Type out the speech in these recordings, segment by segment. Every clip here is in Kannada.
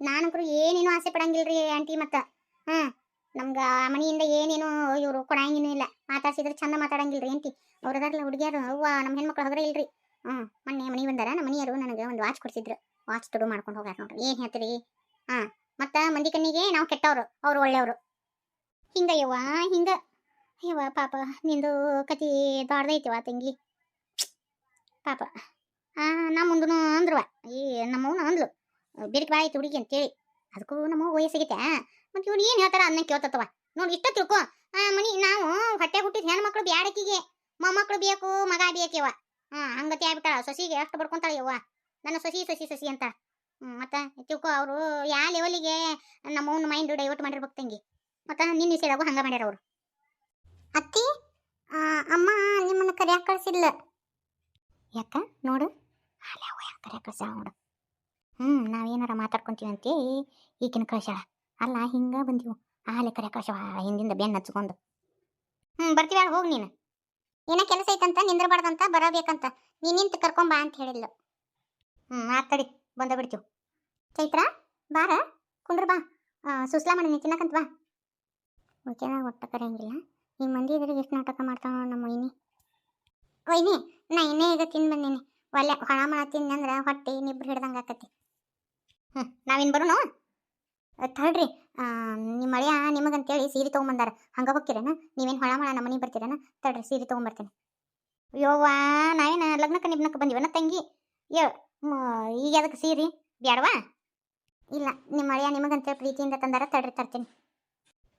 ನಾನಂಕರು ಏನೇನು ಆಸೆ ಪಡಂಗಿಲ್ರಿ ಆಂಟಿ ಮತ್ತೆ. ಹ್ಮ್ ನಮ್ಗೆ ಆ ಮನೆಯಿಂದ ಏನೇನು ಇವರು ಕೊಡಂಗಿನ ಇಲ್ಲ. ಮಾತಾಡ್ಸಿದ್ರೆ ಚಂದ ಮಾತಾಡಂಗಿಲ್ರಿ ಆಂಟಿ. ಅವ್ರ ಅದಾರಲ್ಲ ಹುಡುಗಿಯರು. ಅವ್ವ ನಮ್ಮ ಹೆಣ್ಮಕ್ಳು ಹೋದ್ರೆ ಇಲ್ರಿ. ಹ್ಞೂ ಮೊನ್ನೆ ಮನೆ ಬಂದಾರ. ನಮ್ಮ ಮನೆಯವರು ನನಗೆ ಒಂದು ವಾಚ್ ಕೊಡ್ಸಿದ್ರು. ವಾಚ್ ತುಡು ಮಾಡ್ಕೊಂಡು ಹೋಗಾರ ನೋಡ್ರಿ. ಏನ್ ಹೇಳ್ತೀರಿ? ಹಾಂ, ಮತ್ತು ಮಂದಿ ಕಣ್ಣಿಗೆ ನಾವು ಕೆಟ್ಟವ್ರು. ಅವ್ರು ಒಳ್ಳೆಯವರು. ಹಿಂಗ ಯವ್ವ ಹಿಂಗ. ಯವ್ವ ಪಾಪ, ನಿಂದು ಕತಿ ದೊಡ್ಡದೈತಿವ ತಂಗಿ. ಪಾಪ. ಆ, ನಾ ಮುಂದನು ಅಂದ್ರವ ಈ ನಮ್ಮವನು ಅಂದ್ಲು. ಬಿರಿಕ್ ಬಾಯ್ ಹುಡುಗಿ ಅಂತೇಳಿ. ಅದಕ್ಕೂ ನಮ್ಮ ವಯಸ್ಸಿಗೈತೆ. ಮತ್ತೆ ಇವ್ರು ಏನು ಹೇಳ್ತಾರ ಅದನ್ನ ಕೇಳ್ತತವ. ನೋಡಿ ಇಷ್ಟ ತಿಳ್ಕೊ. ಮನಿ ನಾವು ಹೊಟ್ಟೆ ಹುಟ್ಟಿದ ಹೆಣ್ಮಕ್ಳು ಬ್ಯಾಡಕಿಗೆ. ಮೊಮ್ಮಕ್ಳು ಬೇಕು ಮಗ ಬೇಕವ್ವ ಹ್ಞೂ ಹಂಗತಿ ಆಗ್ಬಿಟ್ಟಾಳ. ಸೊಸಿಗೆ ಎಷ್ಟು ಬರ್ಕೊಂತಾಳೆ ಯವ್ವ. ನನ್ನ ಸೊಸಿ ಸೊಸಿ ಸೊಸಿ ಅಂತ. ಮತ್ತೆ ತಿಳ್ಕೋ ಅವರು ಯಾವ ಲೆವೆಲಿಗೆ ನಮ್ಮ ಅವ್ನ ಮೈಂಡ್ ಡೈವರ್ಟ್ ಮಾಡಿರ್ಬೇಕು ತಂಗಿ. ಮತ್ತೆ ನಿನ್ನ ವಿಷಯದಾಗೂ ಹಂಗೆ ಮಾಡ್ಯಾರ ಅವರು. ಅತ್ತಿ ಅಮ್ಮ ನಿಮ್ಮನ್ನು ಕರಿಯಾಕ ಕಳ್ಸಿಲ್ಲ ಯಾಕ? ನೋಡು. ಅಲ್ಲ ಅವ ಯಾಕೆ ಕರಿಯಾಕ ಕಳ್ಸ್ಯಾಳ ನೋಡು. ಹ್ಮ್, ನಾವೇನಾರ ಮಾತಾಡ್ಕೊಂತೀವಿ ಅಂತೇಳಿ ಈಗಿನ ಕಳ್ಸ್ಯಾಳ. ಅಲ್ಲ, ಹಿಂಗೆ ಬಂದಿವು. ಆಲೆ ಕರೆ ಕಳ್ಸವ ಹಿಂದಿಂದ ಬೆನ್ನ ಹಚ್ಕೊಂಡು. ಹ್ಞೂ ಬರ್ತೀವಿ ಹೋಗಿ ನೀನು. ಏನೋ ಕೆಲಸ ಐತಂತ, ನಿಂದ್ರಬಾರ್ದಂತ, ಬರಬೇಕಂತ. ನೀನು ನಿಂತು ಕರ್ಕೊಂಬಾ ಅಂತ ಹೇಳಿಲ್ಲ ಹ್ಞೂ ಆತಡಿ ಬಂದ ಬಿಡ್ತೀವಿ. ಚೈತ್ರ, ಬಾರ ಕುಂದ್ರ ಬಾ. ಸುಸ್ಲಾ ಮಾಡಿ ತಿನ್ನಕಂತ ಬಾ. ಓಕೆನ, ಒಟ್ಟ ಕರೆಯಂಗಿಲ್ಲ. ಈ ಮಂದಿ ಇದ್ರಿಗೆ ಎಷ್ಟು ನಾಟಕ ಮಾಡ್ತಾವ ನಮ್ಮ ಒಯ್ನಿ ಒಯ್ನಿ ನಾ ಇನ್ನೇ ಈಗ ತಿಂದು ಬಂದೀನಿ. ಒಲೆ ಹೊಳ ಮಳ ತಿಂದಂದ್ರೆ ಹೊಟ್ಟೆ ನಿಬ್ರು ಹಿಡ್ದಂಗೆ ಆಕತಿ ಹ್ಞೂ ನಾವೇನು ಬರೋಣ? ತಡ್ರಿ. ಆ, ನಿಮ್ಮ ಮಳೆಯ ನಿಮಗಂತೇಳಿ ಸೀರೆ ತೊಗೊಂಬಂದಾರ. ಹಂಗೆ ಹೋಗ್ತೀರೇನ? ನೀವೇನು ಹೊಳ ಮಳ ನಮ್ಮ ಮನೆಗೆ ಬರ್ತೀರೇನ? ತಡ್ರಿ ಸೀರೆ ತೊಗೊಂಬರ್ತೀನಿ. ಯೋವಾ ನಾವೇನ ಲಗ್ನಕ್ಕೆ ನಿಬ್ನಕ್ಕೆ ಬಂದಿವನ ತಂಗಿ? ಯೋ ಈಗ ಅದಕ್ಕೆ ಸೀರೆ? ಬ್ಯಾಡವಾ? ಇಲ್ಲ ನಿಮ್ಮ ಮಳೆಯ ನಿಮಗಂತೇಳಿ ಪ್ರೀತಿಯಿಂದ ತಂದಾರ ತಡ್ರಿ ತರ್ತೀನಿ.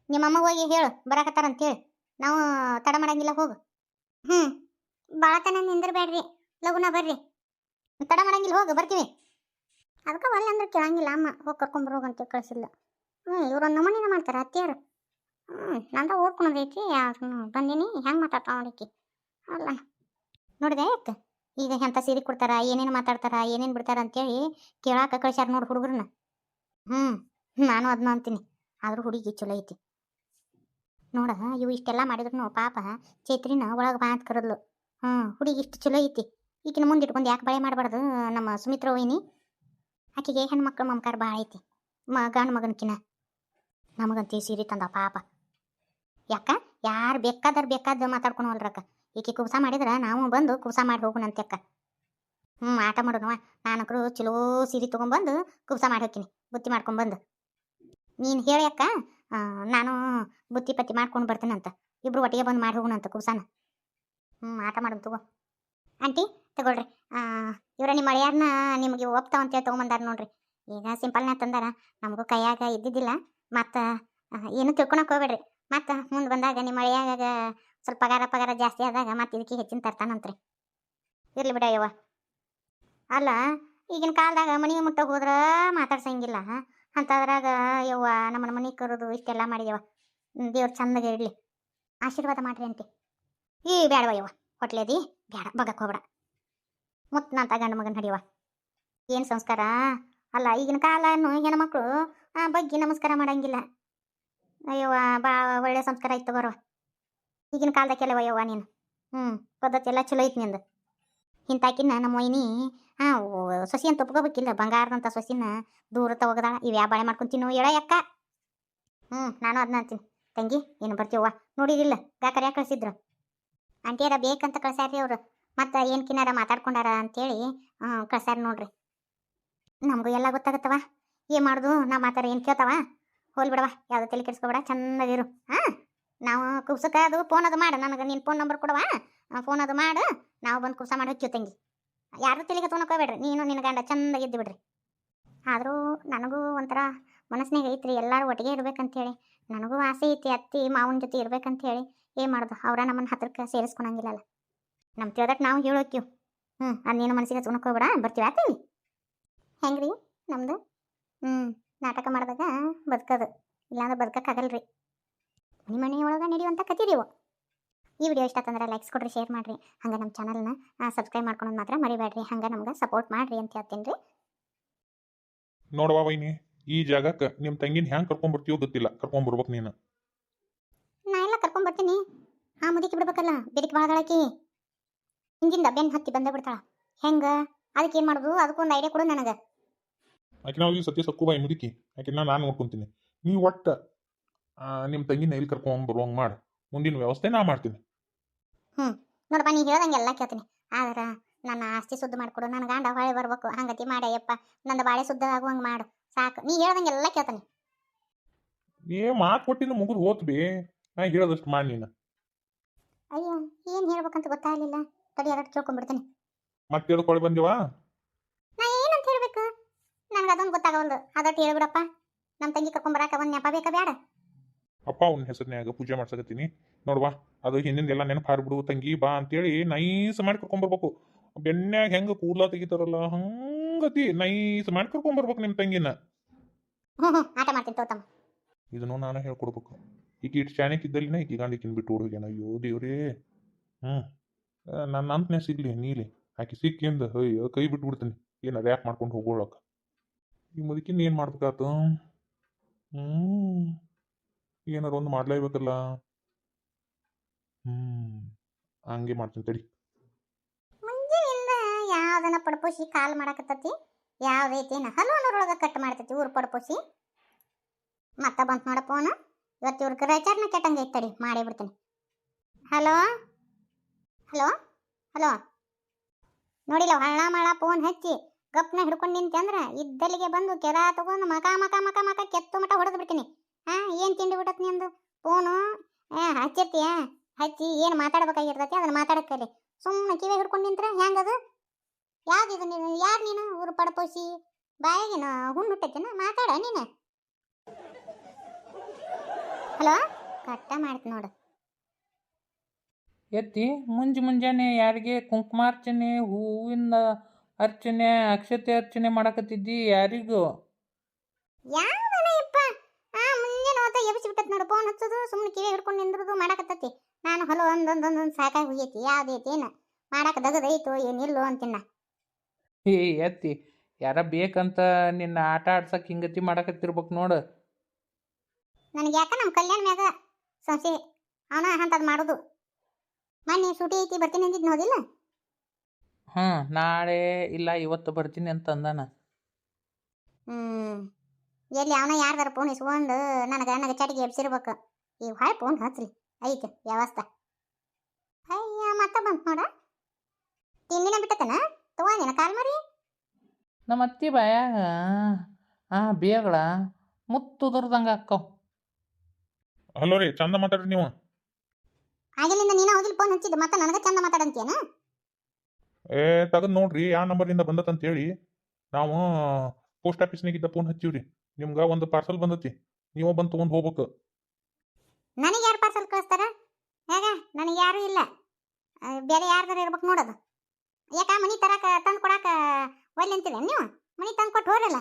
ನಿಮ್ಮಮ್ಮ ಹೋಗಿ ಹೇಳು ಬರಾಕತ್ತಾರಂತೇಳಿ. ನಾವು ತಡ ಮಾಡಂಗಿಲ್ಲ ಹೋಗು. ಹ್ಞೂ ಭಾಳ ತನ ನಿಂದಿರ್ಬೇಡ್ರಿ ಲಗುನ ಬರ್ರಿ. ತಡ ಮಾಡಂಗಿಲ್ಲ ಹೋಗು ಬರ್ತೀವಿ. ಅದಕ್ಕೆ ಒಳ್ಳೆ ಅಂದ್ರೆ ಕೇಳಂಗಿಲ್ಲ ಅಮ್ಮ. ಹೋಗಿ ಕರ್ಕೊಂಬರೋಗಂತ ಕಳಿಸಿಲ್ಲ ಹ್ಞೂ ಇವ್ರು ಒಂದು ನಮೂನಿನ ಮಾಡ್ತಾರೆ ಅತ್ತಿಯರು. ಹ್ಞೂ ನಂದ ಓದ್ಕೊಳೋದೈತಿ ಅದನ್ನು ಬಂದೀನಿ, ಹೆಂಗೆ ಮಾತಾಡ್ತಾವ ನೋಡಿಕಿ ಅಲ್ಲ. ನೋಡಿದೆ ಆಯ್ತು? ಈಗ ಎಂಥ ಸೀರೆ ಕೊಡ್ತಾರ, ಏನೇನು ಮಾತಾಡ್ತಾರ, ಏನೇನು ಬಿಡ್ತಾರ ಅಂತೇಳಿ ಕೇಳಾಕ ಕಳಿಸ್ಯಾರ ನೋಡಿ ಹುಡುಗರನ್ನ ಹ್ಞೂ ನಾನು ಅದನ್ನ ಅಂತೀನಿ. ಆದರೂ ಹುಡುಗಿ ಚಲೋ ಐತಿ. ನೋಡ, ಇವು ಇಷ್ಟೆಲ್ಲ ಮಾಡಿದ್ರು ಪಾಪ ಚೈತ್ರಿನ ಒಳಗೆ ಬಾ ಕರೆದ್ಲು. ಹ್ಞೂ ಹುಡುಗಿ ಇಷ್ಟು ಚಲೋ ಐತಿ. ಈಗಿನ ಮುಂದೆ ಇಟ್ಕೊಂಡು ಯಾಕೆ ಬಳೆ ಮಾಡಬಾರ್ದು ನಮ್ಮ ಸುಮಿತ್ರ ವೈನಿ? ಆಕೆಗೆ ಹೆಣ್ಮಕ್ಳು ಮಮಕಾರ ಭಾಳ ಐತಿ. ಮ ಗಂಡು ಮಗನ್ಕಿನ ನಮಗಂತ ಸೀರೆ ತಂದ ಪಾಪ. ಯಾಕ? ಯಾರು ಬೇಕಾದ್ರೆ ಬೇಕಾದ ಮಾತಾಡ್ಕೊಂಡು ಹೋಲ್ರಕ್ಕ ಈಕೆ ಕುಬ್ಸ ಮಾಡಿದ್ರೆ ನಾವು ಬಂದು ಕುಬ್ಸ ಮಾಡಿ ಹೋಗೋಣಂತೆ ಅಕ್ಕ. ಹ್ಞೂ ಆಟ ಮಾಡೋಣವ ನಾನಕ್ರು ಚಲೋ ಸೀರೆ ತೊಗೊಂಬಂದು ಕುಬ್ಸ ಮಾಡಿ ಹೋಗ್ತೀನಿ ಬುತ್ತಿ ಮಾಡ್ಕೊಂಬಂದು. ನೀನು ಹೇಳಿ ಅಕ್ಕ. ನಾನು ಬುತ್ತಿ ಪತ್ತಿ ಮಾಡ್ಕೊಂಡು ಬರ್ತೀನಂತ. ಇಬ್ರು ಒಟ್ಟಿಗೆ ಬಂದು ಮಾಡಿ ಹೋಗೋಣಂತ ಕುಸಾನ ಹ್ಞೂ ಆಟ ಮಾಡೋಣ ತಗೋ. ಆಂಟಿ, ತಗೊಳ್ರಿ. ಇವ್ರ ನಿಮ್ಮ ಮಳೆಯಾರನ್ನ ನಿಮಗೆ ಒಪ್ತಾವ ಅಂತೇಳಿ ತೊಗೊಂಬಂದಾರ ನೋಡ್ರಿ. ಈಗ ಸಿಂಪಲ್ನ ತಂದಾರ. ನಮಗೂ ಕೈಯಾಗ ಇದ್ದಿದ್ದಿಲ್ಲ. ಮತ್ತು ಏನು ತಿಳ್ಕೊಳಕ್ ಹೋಗ್ಬೇಡ್ರಿ. ಮತ್ತು, ಮುಂದೆ ಬಂದಾಗ ನಿಮ್ಮ ಮಳೆಯಾಗ ಸ್ವಲ್ಪ ಪಗಾರ ಪಗಾರ ಜಾಸ್ತಿ ಆದಾಗ ಮತ್ತೆ ಇದಕ್ಕೆ ಹೆಚ್ಚಿನ ತರ್ತಾನಂತ್ರಿ. ಇರ್ಲಿ ಬಿಡ ಯವ್ವ. ಅಲ್ಲ, ಈಗಿನ ಕಾಲದಾಗ ಮನೆಗೆ ಮುಟ್ಟ ಹೋದ್ರೆ ಮಾತಾಡ್ಸಂಗಿಲ್ಲ. ಅಂಥದ್ರಾಗ ಯವ್ವ ನಮ್ಮ ಮನೆಗೆ ಕರೋದು ಇಷ್ಟೆಲ್ಲ ಮಾಡಿದ್ಯವ ದೇವ್ರು ಚಂದಗೆ ಇರಲಿ. ಆಶೀರ್ವಾದ ಮಾಡ್ರಿ ಅಂತಿ. ಈ ಬೇಡವ ಯವ್ವ. ಹೊಟ್ಲೆದಿ? ಬೇಡ ಬಗಕ್ಕೆ ಹೋಗ್ಬೇಡ. ಮುತ್ತನಂತ ಗಂಡ ಮಗನ ಹಡಿಯವ ಏನು ಸಂಸ್ಕಾರ? ಅಲ್ಲ, ಈಗಿನ ಕಾಲನು ಮಕ್ಕಳು ಬಗ್ಗೆ ನಮಸ್ಕಾರ ಮಾಡಂಗಿಲ್ಲ. ಅಯ್ಯವ್ವ, ಬಾ, ಒಳ್ಳೆ ಸಂಸ್ಕಾರ ಇತ್ತು ಬರುವ ಈಗಿನ ಕಾಲದ ಕೆಲವ ಯವ್ವ ನೀನು. ಹ್ಞೂ ಪದ್ಧತಿ ಎಲ್ಲ ಚಲೋ ಐತಿ ನಿಂದು. ಇಂತಾಕಿನ ನಮ್ಮ ವೈನಿ ಹಾಂ ಸೊಸಿ ಅಂತ ಒಪ್ಕೋಬೇಕಿಲ್ಲ ಬಂಗಾರದಂಥ ಸೊಸಿನ ದೂರ ತಗೋದಾಳ ಇವು ಯಾವ ಬಾಳೆ ಮಾಡ್ಕೊಂತೀನೋ ಎಳ ಯಾಕ ಹ್ಞೂ ನಾನು ಅದನ್ನ ಅಂತೀನಿ. ತಂಗಿ ಏನು ಬರ್ತೀವವ್ವ ನೋಡಿರಿಲ್ಲ ಗಾಕರ್ ಕರ್ಯಾಕ ಕಳ್ಸಿದ್ರು. ಆಂಟಿಯರ ಬೇಕಂತ ಕಳ್ಸ್ಯಾರ್ರಿ ಅವ್ರು. ಮತ್ತು ಏನು ಕಿನ್ನಾರ ಮಾತಾಡ್ಕೊಂಡಾರ ಅಂತೇಳಿ ಕಳ್ಸ್ಯಾರ ನೋಡ್ರಿ. ನಮಗೂ ಎಲ್ಲ ಗೊತ್ತಾಗತ್ತವ. ಏನು ಮಾಡೋದು? ನಾ ಮಾತಾಡ ಏನು ಕೇಳ್ತಾವ? ಹೋಲ್ ಬಿಡವ ಯಾವ್ದು ತಲೆ ಕೆಡಿಸ್ಕೊಬೇಡ ಚೆನ್ನಾಗಿರು ಹಾಂ ನಾವು ಕುಬ್ಸಕ್ಕೆ ಅದು ಫೋನ್ ಅದು ಮಾಡು. ನನಗೆ ನಿನ್ನ ಫೋನ್ ನಂಬರ್ ಕೊಡವಾ ಫೋನ್ ಅದು ಮಾಡು. ನಾವು ಬಂದು ಕುಬ್ಸ ಮಾಡಿ ಹಚ್ಚು ತಂಗಿ. ಯಾರು ತಲೆಗೆ ತೊಗೊಂಡ್ಕೋಬೇಡ್ರಿ ನೀನು ನಿನ್ನ ಗಂಡ ಚಂದ ಇದ್ದು ಬಿಡ್ರಿ. ಆದರೂ ನನಗೂ ಒಂಥರ ಮನಸ್ಸಿನಾಗ ಐತ್ರಿ, ಎಲ್ಲರೂ ಒಟ್ಟಿಗೆ ಇರ್ಬೇಕಂತೇಳಿ. ನನಗೂ ಆಸೆ ಐತಿ, ಅತ್ತಿ, ಮಾವನ ಜೊತೆ ಇರ್ಬೇಕಂತೇಳಿ. ಏನು ಮಾಡೋದು? ಅವ್ರ ನಮ್ಮನ್ನ ಹತ್ರಕ್ಕೆ ಸೇರಿಸ್ಕೊಳಂಗಿಲ್ಲಲ್ಲ ನಮ್ಮ ತಿಳ್ದಕ್ಕೆ ನಾವು ಹೇಳೋಕ್ಕಿವ್ ಹ್ಞೂ ಅದೇನು ಮನಸ್ಸಿಗೆ ಹೋಗ್ಬೇಡ ಬರ್ತೀವಿ ಆತೀನಿ ರೀ ನಮ್ದು? ಹ್ಞೂ ನಾಟಕ ಮಾಡಿದಾಗ ಬದುಕೋದು ಇಲ್ಲಾಂದ್ರೆ ಬದುಕಕ್ಕಾಗಲ್ರಿ ಮನೆ ಮನೆಯೊಳಗೆ ನಡೆಯುವಂಥ ಕತೀರಿವು ಈ ವಿಡಿಯೋ ಇಷ್ಟ ತಂದ್ರೆ ಲೈಕ್ಸ್ ಕೊಡ್ರಿ ಶೇರ್ ಮಾಡಿರಿ. ಹಂಗೆ ನಮ್ಮ ಚಾನಲ್ನ ಸಬ್ಸ್ಕ್ರೈಬ್ ಮಾಡ್ಕೊಳೋದು ಮಾತ್ರ ಮರಿಬೇಡ್ರಿ. ಹಂಗೆ ನಮ್ಗೆ ಸಪೋರ್ಟ್ ಮಾಡಿರಿ ಅಂತ ಹೇಳ್ತೀನಿ ರೀ ನೋಡವ್ವ ವೈನಿ ಈ ಜಾಗಕ್ಕೆ ನಿಮ್ಮ ತಂಗಿನ ಹ್ಯಾಂಗೆ ಕರ್ಕೊಂಡ್ಬರ್ತೀವೋ ಗೊತ್ತಿಲ್ಲ. ಕರ್ಕೊಂಡ್ಬರ್ಬೇಕು ನೀನು. ನಾ ಎಲ್ಲ ಕರ್ಕೊಂಡ್ಬರ್ತೀನಿ ಆ ಮುದುಕಿ ಬಿಡ್ಬೇಕಲ್ಲ ಬೆರಿಕ್ ಬಾಳಗಳಾಕಿ ಹಿಂದಿಂದ ಬೆನ್ ಹತ್ತಿ ಬಂದ ಬಿಡ್ತಾಳ. ಹೆಂಗ? ಅದಕ್ಕೆ ಏನು ಮಾಡೋದು? ಅದಕ್ಕೊಂದು ಐಡಿಯಾ ಕೊಡು ನನಗೆ. ಆಕೆ ನಾವು ಇಲ್ಲಿ ಸತ್ಯ ಸಕ್ಕು ಬಾಯಿ ಮುದುಕಿ ನಾ ನಾನು ನೋಡ್ಕೊಂತೀನಿ. ನೀವು ಒಟ್ಟು ನಿಮ್ಮ ತಂಗಿನ ಇಲ್ಲಿ ಕರ್ಕೊಂಡ್ ಬರುವಂಗೆ ಮಾಡಿ. ಮುಂದಿನ ವ್ಯವಸ್ಥೆ ನಾ ಮಾಡ್ತೀನಿ. ನೋಡಪ್ಪ ನೀ ಹೇಳ್ದಂಗೆಲ್ಲ ಕೇಳ್ತೀನಿ. ಆದ್ರೆ ನನ್ನ ಆಸ್ತಿ ಸುದ್ದ ಮಾಡ್ಕೊಡು. ನನ್ನ ಗಂಡ ಹೊಳೆ ಬರ್ಬೇಕು. ಹಂಗತಿ ಮಾಡಯ್ಯಪ್ಪ ನಂದು ಬಾಳೆ ಶುದ್ಧ ಆಗುವಂಗೆ ಮಾಡು. ಸಾಕು. ನೀ ಹೇಳ್ದಂಗೆಲ್ಲ ಕೇಳ್ತೀನಿ. ಏ ಮಾತು ಕೊಟ್ಟಿನ ಮುಗಿದು ಹೋತ್ ಬಿ ನಾ ಹೇಳೋದಷ್ಟು ಮಾಡಿ ನೀನು. ಅಯ್ಯೋ ಏನು ಹೇಳ್ಬೇಕಂತ ಗೊತ್ತಾಗಲಿಲ್ಲ. ತಡಿ ಅದಕ್ಕೆ ಕೇಳ್ಕೊಂಡ್ಬಿಡ್ತೀನಿ ಮತ್ತೆ ತಿಳ್ಕೊಳ್ಳಿ ಬಂದಿವಾ? ನಾ ಏನಂತ ಹೇಳ್ಬೇಕು? ನನಗೆ ಅದೊಂದು ಗೊತ್ತಾಗವಲ್ದು ಅದಕ್ಕೆ ಹೇಳ್ಬಿಡಪ್ಪ ನಮ್ಮ ತಂಗಿ ಕರ್ಕೊಂಬರಾಕ ಒಂದು ನೆಪ ಬೇಕಾ ಬೇಡ ಅಪ್ಪ ಅವನ ಹೆಸರಿನ್ಯಾಗ ಪೂಜೆ ಮಾಡ್ಸಕತ್ತೀನಿ. ನೋಡ್ವಾ ಅದು ಹಿಂದಿಂದೆಲ್ಲ ನೆನಪು ಹಾರ್ಬಿಡು ತಂಗಿ ಬಾ ಅಂತೇಳಿ ನೈಸ್ ಮಾಡಿ ಕರ್ಕೊಂಬರ್ಬೇಕು ಬೆನ್ಯಾಗ ಹೆಂಗ ಕೂದಲ ತೆಗಿತಾರಲ್ಲ ಹಂಗತಿ. ನೈಸ್ ಮಾಡಿ ಕರ್ಕೊಂಬರ್ಬೇಕು ನಿಮ್ಮ ತಂಗಿನ. ಹ್ಞೂ ಹ್ಞೂ ಆಟ ಮಾಡ್ತೀನಿ ತೋತಮ್ಮ ಇದನ್ನು ನಾನು ಹೇಳ್ಕೊಡ್ಬೇಕು. ಈಗ ಇಟ್ಟು ಚಾಣಕ್ ಇದ್ದಲ್ಲಿನ ಈಗ ಗಂಡಿಕಿನ್ ಬಿಟ್ಟು ಹೋಗ್ಯಾನ. ಅಯ್ಯೋ ದೇವ್ರೇ. ಹ್ಞೂ ನನ್ನ ಅಂತನೇ ಸಿಗ್ಲಿ, ನೀಲಿ. ಆಕೆ ಸಿಕ್ಕಿಂದ, ಅಯ್ಯೋ, ಕೈ ಬಿಟ್ಬಿಡ್ತೀನಿ. ಏನು ರ್ಯಾಪ್ ಮಾಡ್ಕೊಂಡು ಹೋಗೋಳಕ್ಕೆ? ಈ ಮುದುಕಿನ ಏನು ಮಾಡ್ಬೇಕಾತು? ಹ್ಞೂ ಏನಾರು ಒಂದು ಮಾಡ್ಲೇಬೇಕಲ್ಲ? ಹ್ಞೂ ಹಂಗೆ ಮಾಡ್ತೀನಿ ತಡಿ. ಮುಂಜಾನಿಂದ ಯಾವ್ದನ ಪಡ್ಪೋಸಿ ಕಾಲ್ ಮಾಡಕತ್ತತಿ? ಯಾವ್ದೈತೇನ ಹಲೋ ಅನ್ನೋರೊಳಗೆ ಕಟ್ ಮಾಡ್ತೈತಿ ಊರು ಪಡ್ಪೋಸಿ. ಮತ್ತೆ ಬಂತ ನೋಡಪ್ಪ ಫೋನ್ ಇವತ್ತು ಇವ್ರ ಗ್ರಚಾರನ ಕೆಟ್ಟಂಗೈತೆ ತಡಿ, ಮಾಡೇ ಬಿಡ್ತೀನಿ. ಹಲೋ? ಹಲೋ? ಹಲೋ? ನೋಡಿಲ್ಲ, ಹಳ್ಳ ಮಳ ಫೋನ್ ಹಚ್ಚಿ ಗಪ್ನ ಹಿಡ್ಕೊಂಡು ನಿಂತೆ ಅಂದ್ರೆ ಇದ್ದಲ್ಲಿಗೆ ಬಂದು ಕೆರ ತಗೊಂಡು ಮಕ ಮಕ ಮಕ ಮಕ ಕೆತ್ತು ಮಟ ಹೊಡೆದು ಬಿಡ್ತೀನಿ. ಹಾಂ, ಏನು ತಿಂಡಿ ಬಿಟ್ಟತ್ ನಿಂದು ಫೋನು ಹಚ್ಚಿರ್ತೀಯ? ಹಚ್ಚಿ ಏನು ಮಾತಾಡ್ಬೇಕಾಗಿರ್ತೈತಿ ಅದನ್ನ ಮಾತಾಡಕ್ಕಲ್ಲಿ ಸುಮ್ಮನೆ ಕಿವಿ ಹಿಡ್ಕೊಂಡು ನಿಂತ್ರ ಹೆಂಗದು? ಇದು ನೀನು? ಯಾರು ನೀನು? ಊರು ಪಡಪೋಸಿ ಬಾಯಿಗೇನು ಹುಣ್ಣು ಹುಟ್ಟೈತೇನ? ಮಾತಾಡ ನೀನು. ಹಲೋ? ಕಟ್ಟ ಮಾಡ್ತು ನೋಡು. ಎತ್ತಿ ಮುಂಜಿ ಮುಂಜಾನೆ ಯಾರಿಗೆ ಕುಂಕುಮಾರ್ಚನೆ ಹೂವಿನ ಅರ್ಚನೆ ಅಕ್ಷತೆ ಅರ್ಚನೆ ಮಾಡಕತ್ತಿದ್ದಿ ಯಾರಿಗೂ? ಯಾವನ ಯಪ್ಪ ಆ ಮುಂಜಾನೆ ಹೋತ ಎಬ್ಸಿ ಬಿಟ್ಟತ್ ನೋಡು ಫೋನ್ ಹಚ್ಚೋದು ಸುಮ್ಮನೆ ಕಿವಿ ಹಿಡ್ಕೊಂಡು ನಿಂದ್ರದು ಮಾಡಕತ್ತತಿ. ನಾನು ಹೊಲ ಒಂದೊಂದೊಂದೊಂದು ಸಾಕಾಗಿ ಹೋಗೈತಿ ಯಾವ್ದೈತಿ ಏನು ಮಾಡಕ್ಕೆ ದಗದೈತೋ ಏನಿಲ್ಲೋ ಅಂತಿನ್ನ ಏ ಎತ್ತಿ ಯಾರ ಬೇಕಂತ ನಿನ್ನ ಆಟ ಆಡ್ಸಕ್ಕೆ ಹಿಂಗತಿ ಮಾಡಕತ್ತಿರ್ಬೇಕು ನೋಡು. ನನಗೆ ಯಾಕ ನಮ್ಮ ಕಲ್ಯಾಣ ಮ್ಯಾಗ ಸಂಸಿ ಅವನ ಅಂತದ್ ಮಾಡೋದು. ಮೊನ್ನೆ ಸೂಟಿ ಐತಿ ಬರ್ತೀನಿ ಅಂದಿದ್ ನೋಡಿಲ್ಲ ಹ್ಞೂ ನಾಳೆ ಇಲ್ಲ ಇವತ್ತು ಬರ್ತೀನಿ ಅಂತ ಅಂದಾನ. ಹ್ಮ್ ಎಲ್ಲಿ ಅವನ ಯಾರ್ದಾರ ಫೋನ್ ಇಸ್ಕೊಂಡು ನನಗೆ ನನಗೆ ಚಟಿಗೆ ಎಬ್ಸಿರ್ಬೇಕು. ಈ ಹೊಳೆ ಫೋನ್ ಹಚ್ಲಿ ಐತೆ ವ್ಯವಸ್ಥೆ. ಅಯ್ಯ ಮತ್ತೆ ಬಂತು ನೋಡ? ತಿಂಡಿನ ಬಿಟ್ಟತನ? ತಗೊಂಡಿನ ಕಾಲ್ ಮರಿ. ನಮ್ಮ ಅತ್ತಿ ಬಾಯಾಗ ಆ ಬೇಗಳ ಮುತ್ತುದುರ್ದಂಗೆ ಅಕ್ಕವ್ ಹಲೋ ರೀ ಚಂದ ಮಾತಾಡ್ರಿ ನೀವು. ಆಗಿಲಿಂದ ನೀನು ಹೋಗಿಲ್ ಫೋನ್ ಹಚ್ಚಿದ್ದು ಮತ್ತೆ ನನಗೆ ಚಂದ ಮಾತಾಡಂತೀಯನ? ಏ ತಗದ್ ನೋಡ್ರಿ ಯಾವ ನಂಬರಿಂದ ಬಂದತ್ ಹೇಳಿ ನಾವು ಪೋಸ್ಟ್ ಆಫೀಸ್ನಾಗಿದ್ದ ಫೋನ್ ಹಚ್ಚಿವ್ರಿ. ನಿಮ್ಗೆ ಒಂದು ಪಾರ್ಸಲ್ ಬಂದತಿ ನೀವು ಬಂದು ತೊಗೊಂಡು ಹೋಗ್ಬೇಕು. ನನಗೆ ಯಾರು ಪಾರ್ಸಲ್ ಕಳಿಸ್ತಾರ? ಹೇಗ ನನಗೆ ಯಾರು ಇಲ್ಲ. ಆ, ಬೇರೆ ಯಾರ್ದಾರ ಇರ್ಬೇಕು ನೋಡೋದು. ಯಾಕ ಮನಿ ತರಾಕ ತಂದು ಕೊಡಾಕ ಒಲ್ಲೆ ಅಂತೀರ ನೀವು? ಮನಿ ತಂದು ಕೊಟ್ಟು ಹೋಗಲ್ಲ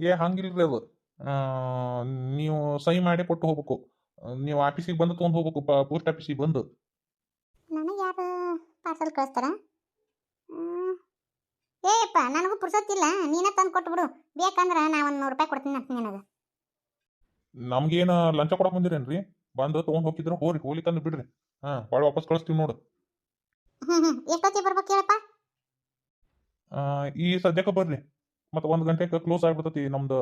ಏ ಹಂಗಿಲ್ರಿ ಅದು. ಆ, ನೀವು ಸಹಿ ಮಾಡಿ ಕೊಟ್ಟು ಹೋಗ್ಬೇಕು. ನೀವು ಆಫೀಸಿಗೆ ಬಂದು ತೊಗೊಂಡು ಹೋಗ್ಬೇಕು ಪೋಸ್ಟ್ ಆಫೀಸಿಗೆ ಬಂದು. ನನಗೆ ಯಾರು ಪಾರ್ಸಲ್ ಕಳಿಸ್ತಾರ. ಏಯಪ್ಪ ನನಗೂ ಪುರ್ಸೊತ್ತಿಲ್ಲ ನೀನೇ ತಂದು ಕೊಟ್ಬಿಡು ಬೇಕಂದ್ರೆ ನಾ ಒಂದು ನೂರು ರೂಪಾಯಿ ಕೊಡ್ತೀನಿ ಅಂತ ನಿನಗೆ. ನಮ್ಗೇನು ಲಂಚ ಕೊಡಕ್ಕೆ ಬಂದಿರೇನ್ರಿ? ಬಂದು ತೊಗೊಂಡು ಹೋಗಿದ್ರೆ ಹೋರಿ ಹೋಲಿ ತಂದು ಬಿಡ್ರಿ. ಹಾಂ ಭಾಳ ವಾಪಸ್ ಕಳಿಸ್ತೀವಿ ನೋಡು. ಹ್ಞೂ ಹ್ಞೂ ಎಷ್ಟೊತ್ತಿಗೆ ಬರ್ಬೇಕು ಹೇಳಪ್ಪ? ಈ ಸದ್ಯಕ್ಕೆ ಬರ್ರಿ. ಮತ್ತು ಒಂದು ಗಂಟೆಗೆ ಕ್ಲೋಸ್ ಆಗ್ಬಿಡ್ತೈತಿ ನಮ್ದು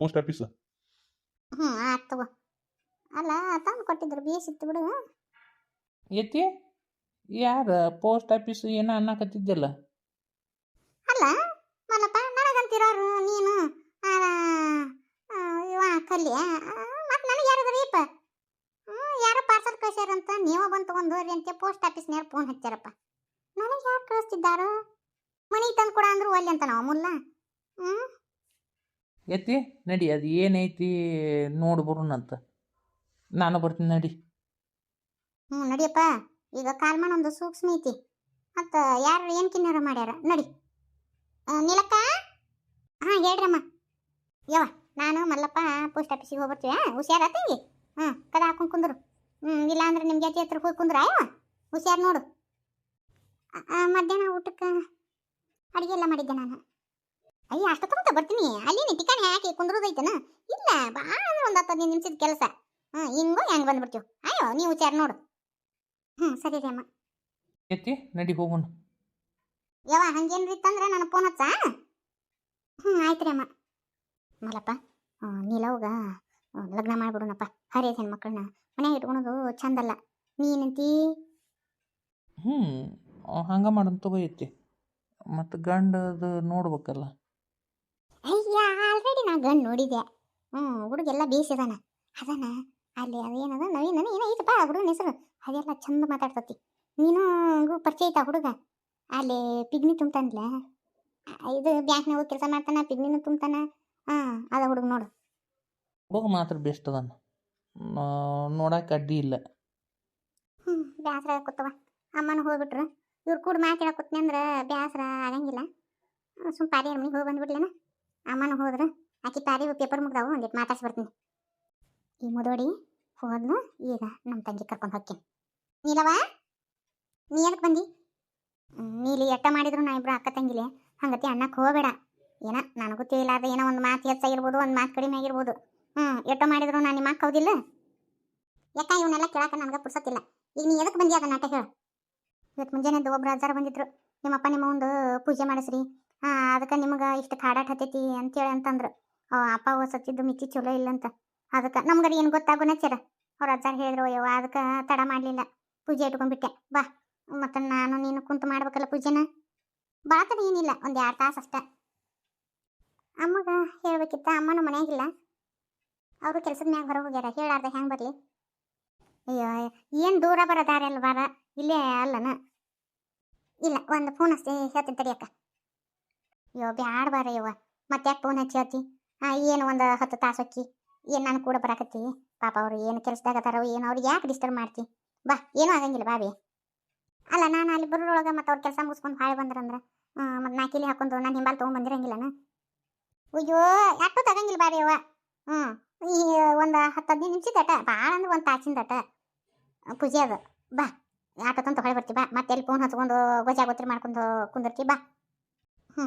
ಪೋಸ್ಟ್ ಆಫೀಸ್ ಹ್ಞೂ ಆಯ್ತು ತಗೋ. ಅಲ್ಲ ತಂದು ಕೊಟ್ಟಿದ್ರು ಬೇಸಿತ್ತು ಬಿಡು. ಎತ್ತಿ? ಯಾರು ಪೋಸ್ಟ್ ಆಫೀಸ್ ಏನೋ ಅನ್ನಕತ್ತಿದ್ದಿಲ್ಲ? ಅಲ್ಲ ಮಲ್ಲಪ್ಪ ನನಗಂತಿರೋರು ನೀನು? ಆ, ಆ, ಕಲ್ಲಿ ಕಲ್ಯ ಮತ್ತು ನನಗೆ ಯಾರದ್ರೀಪ ಯಾರು ಪಾರ್ಸಲ್ ಕಳ್ಸ್ಯಾರಂತ ನೀವು ಬಂದು ತೊಗೊಂಡು ಹೋಗ್ರಿ ಅಂತ ಪೋಸ್ಟ್ ಆಫೀಸ್ನ್ಯಾರ ಫೋನ್ ಹಚ್ಚಾರಪ್ಪ ನನಗೆ ಯಾರು ಕಳಿಸ್ತಿದ್ದಾರೋ? ಮನೆಗೆ ತಂದು ಕೊಡ ಅಂದ್ರು ಅಲ್ಲಿ ಅಂತ ನಾವು ಮುಲ್ಲ. ಹ್ಞೂ ಎತ್ತಿ ನಡಿ ಅದು ಏನೈತಿ ನೋಡ್ಬರುನಂತ ನಾನು ಬರ್ತೀನಿ ನಡಿ. ಹ್ಞೂ ನಡಿಯಪ್ಪ. ಈಗ ಕಾಲ್ಮನ್ ಒಂದು ಸೂಕ್ಷ್ಮ ಐತಿ. ಮತ್ತು, ಯಾರು ಏನು ಕಿನ್ನಾರ ಮಾಡ್ಯಾರ? ನಡಿ. ನಿಲಕ್ಕ? ಹಾಂ, ಹೇಳ್ರಮ್ಮ. ಯವ್ವ, ನಾನು ಮಲ್ಲಪ್ಪ ಪೋಸ್ಟ್ ಆಫೀಸಿಗೆ ಹೋಗ್ಬರ್ತೀವಿ ಹುಷಾರ ತಂಗಿ ಹ್ಞೂ ಕದ ಹಾಕೊಂಡು ಕುಂದ್ರು. ಹ್ಞೂ ಇಲ್ಲ ಅಂದ್ರೆ ನಿಮ್ಮ ಜೊತೆ ಹತ್ರ ಹೋಗಿ ಕುಂದ್ರ ಅಯ್ಯವ ಹುಷಾರು ನೋಡು. ಮಧ್ಯಾಹ್ನ ಊಟಕ್ಕೆ ಅಡುಗೆ ಎಲ್ಲ ಮಾಡಿದ್ದೆ ನಾನು. ಅಯ್ಯ ಅಷ್ಟು ತಗೊಂತ ಬರ್ತೀನಿ? ಅಲ್ಲಿ ಟಿಕಾಣಿ ಹಾಕಿ ಕುಂದ್ರದೈತನ? ಇಲ್ಲ ಭಾಳ ಅಂದ್ರೆ ಒಂದು ಹತ್ತು ಹದಿನೈದು ನಿಮಿಷದ ಕೆಲಸ. ಹ್ಞೂ ಹಿಂಗೋ ಹೆಂಗೆ ಬಂದ್ಬಿಡ್ತೀವಿ. ಅಯ್ಯೋ ನೀವು ವಿಚಾರ ನೋಡು. ಹ್ಞೂ ಸರಿ ರೀ ಅಮ್ಮ. ಎತ್ತಿ ನಡಿ ಹೋಗೋಣ. ಯವ್ವ ಹಂಗೇನ್ರಿ ಇತ್ತಂದ್ರೆ ನನ್ನ ಫೋನ್ ಹಚ್ಚ? ಹ್ಞೂ ಆಯ್ತು ರೀ ಅಮ್ಮ. ಮಲ್ಲಪ್ಪ ನೀಲವ್ಗ ಲಗ್ನ ಮಾಡ್ಬಿಡೋಣಪ್ಪ. ಹರಿಯದ ಹೆಣ್ಮಕ್ಳನ್ನ. ಮನ್ಯಾಗ ಇಟ್ಕೊಳೋದು ಚಂದಲ್ಲ. ನೀನಂತಿ ಹ್ಞೂ ಹಂಗೆ ಮಾಡೋಣ ತಗೋ ಐತಿ ಮತ್ತು ಗಂಡದು ನೋಡ್ಬೇಕಲ್ಲ. ಅಯ್ಯ ಆಲ್ರೆಡಿ ನಾ ಗಂಡು ನೋಡಿದೆ ಹ್ಞೂ ಹುಡುಗೆಲ್ಲ ಬೇಸಿದಾನ. ಅದಾನ ಅಲ್ಲಿ ಅದೇನದ ನವೀನ ಏನೋ ಐತಪ್ಪ ಹುಡುಗನ ಹೆಸರು. ಅದೆಲ್ಲ ಚಂದ ಮಾತಾಡ್ತತಿ ನೀನು ಪರಿಚಯ ಐತ ಹುಡುಗ? ಅಲ್ಲಿ ಪಿಗ್ನಿ ತುಂಬ್ತಾನಲ್ಲ? ಇದು ಬ್ಯಾಂಕ್ನಾಗ ಹೋಗಿ ಕೆಲಸ ಮಾಡ್ತಾನ ಪಿಗ್ನಿನೂ ತುಂಬ್ತಾನ? ಹಾಂ ಅದ ಹುಡುಗ ನೋಡು. ಹುಡುಗ ಮಾತ್ರ ಬೆಸ್ಟ್ ಅದಾನ ನೋಡಕ್ಕೆ ಅಡ್ಡಿ ಇಲ್ಲ. ಹ್ಞೂ ಬ್ಯಾಸರ ಕೂತವ ಅಮ್ಮನ ಹೋಗ್ಬಿಟ್ರು. ಇವ್ರು ಕೂಡ ಮಾತಾಡ ಕೂತ್ನಿ ಅಂದ್ರೆ ಬ್ಯಾಸರ ಆಗಂಗಿಲ್ಲ. ಸುಮ್ಮ ಪಾರಿ ಮನೆಗೆ ಹೋಗಿ ಬಂದ್ಬಿಡ್ಲೇನ? ಅಮ್ಮನ ಹೋದ್ರೆ. ಆಕಿ ಪಾರಿ ಪೇಪರ್ ಮುಗ್ದಾವು ಒಂದಿಟ್ಟು ಮಾತಾಡ್ಸಿ ಬರ್ತೀನಿ. ಈ ಮುದೋಡಿ ಹೋದ್ಲು, ಈಗ ನಮ್ಮ ತಂಗಿ ಕರ್ಕೊಂಡು ಹೋಗ್ತೀನಿ. ನೀಲವ ನೀ ಎದಕ್ಕೆ ಬಂದಿ? ನೀಲಿ ಎಟ್ಟ ಮಾಡಿದ್ರು ನಾ ಇಬ್ರು ಅಕ್ಕ ತಂಗಿಲಿ. ಹಂಗತಿ ಅಣ್ಣಕ್ಕೆ ಹೋಗಬೇಡ. ಏನ ನನಗೂ ತಿಳಿಲಾರ್ದೆ ಏನೋ ಒಂದು ಮಾತು ಹೆಚ್ಚಾಗಿರ್ಬೋದು ಒಂದು ಮಾತು ಕಡಿಮೆ ಆಗಿರ್ಬೋದು. ಹ್ಞೂ ಎಟ್ಟ ಮಾಡಿದ್ರು ನಾನು ನಿಮ್ಮ ಅಕ್ಕ ಹೌದಿಲ್ಲ? ಯಾಕ ಇವನ್ನೆಲ್ಲ ಕೇಳಕ್ಕೆ ನನಗೆ ಪುರ್ಸತ್ತಿಲ್ಲ. ಈಗ ನೀ ಎದಕ್ಕೆ ಬಂದಿ ಅದ ನಾಟ ಹೇಳು. ಇವತ್ತು ಮುಂಜಾನೆ ಒಬ್ರು ಅಜ್ಜಾರ ಬಂದಿದ್ರು. ನಿಮ್ಮಪ್ಪ ನಿಮ್ಮ ಒಂದು ಪೂಜೆ ಮಾಡಿಸ್ರಿ. ಹಾಂ, ಅದಕ್ಕೆ ನಿಮಗೆ ಇಷ್ಟು ಕಾಡಾಟ ಹತ್ತೈತಿ ಅಂತೇಳಿ ಅಂತಂದ್ರು. ಅಪ್ಪ ಸತ್ತಿದ್ದು ಮಿಚ್ಚಿ ಚಲೋ ಇಲ್ಲ ಅಂತ ಅದಕ್ಕೆ ನಮ್ಗರ ಏನು ಗೊತ್ತಾಗೋ ನಚ್ಚಾರ ಅವ್ರ ಅಜ್ಜಾರ ಹೇಳಿದ್ರು, ಅಯ್ಯೋ, ಅದಕ್ಕೆ ತಡ ಮಾಡಲಿಲ್ಲ. ಪೂಜೆ ಇಟ್ಕೊಂಡ್ಬಿಟ್ಟೆ. ಬಾ, ಮತ್ತು ನಾನು ನೀನು ಕುಂತು ಮಾಡ್ಬೇಕಲ್ಲ ಪೂಜೆನ. ಬಾತನ ಏನಿಲ್ಲ, ಒಂದು ಎರಡು ತಾಸು ಅಷ್ಟೆ. ಅಮ್ಮಗ ಹೇಳ್ಬೇಕಿತ್ತ ಅಮ್ಮನ ಮನೆಯಾಗಿಲ್ಲ ಅವರು ಕೆಲಸದ ಮ್ಯಾಗ ಹೊರಗೆ ಹೋಗ್ಯಾರ. ಹೇಳಾರ್ದ ಹೆಂಗೆ ಬರಲಿ? ಅಯ್ಯೋ, ಏನು ದೂರ ಬರೋದಾರ ಅಲ್ವಾ ಇಲ್ಲೇ ಅಲ್ಲನ. ಇಲ್ಲ, ಒಂದು ಫೋನ್ ಅಷ್ಟೇ ಹೇಳ್ತೀನಿ ತಡಿಯಕ್ಕ ಅಯ್ಯೋ, ಬ್ಯಾಡ ಬಾರ ಯವ್ವ ಮತ್ತೆ ಯಾಕೆ ಫೋನ್ ಹಚ್ಚಿ. ಹೇಳ್ತಿ ಏನು ಒಂದು ಹತ್ತು ತಾಸು ಹೊಕ್ಕಿ ಏನು ನಾನು ಕೂಡ ಬರಾಕತ್ತಿ? ಪಾಪ ಅವ್ರು ಏನು ಕೆಲಸದಾಗ ಅದಾರೋ ಏನು ಅವ್ರಿಗೆ ಯಾಕೆ ಡಿಸ್ಟರ್ಬ್ ಮಾಡ್ತಿ? ಬಾ, ಏನೂ ಆಗಂಗಿಲ್ಲ ಬಾಬಿ ಅಲ್ಲ, ನಾನು ಅಲ್ಲಿ ಬರೋರೊಳಗೆ ಮತ್ತೆ ಅವ್ರ ಕೆಲಸ ಮುಗಿಸ್ಕೊಂಡು ಹಾಳೆ ಬಂದ್ರಂದ್ರೆ ಮತ್ತು ನಾ ಕೀಲಿ ಹಾಕೊಂಡು ನಾನು ಹಿಂಬಾಲ್ ತೊಗೊಂಬಂದಿರಂಗಿಲ್ಲನ ಅಯ್ಯೋ, ಯಾಕೋ ತಗಂಗಿಲ್ಲ ಬಾರಿ ಅವ ಹ್ಞೂ ಈ, ಒಂದು ಹತ್ತು ಹದಿನೈದು ನಿಮಿಷ ಅಟ ಭಾಳ ಅಂದ್ರೆ ಒಂದು ತಾಸಿಂದ ಅಟ. ಪೂಜೆ ಅದು. ಬಾ, ಆಟೋ ತಂತ ಹೊಳೆ ಬರ್ತಿ, ಬಾ. ಮತ್ತೆ ಎಲ್ಲಿ ಫೋನ್ ಹಚ್ಕೊಂಡು ಗೊಜ್ಜಾಗೋತ್ರಿ ಮಾಡ್ಕೊಂಡು ಕುಂದಿರ್ತಿ, ಬಾ. ಹ್ಞೂ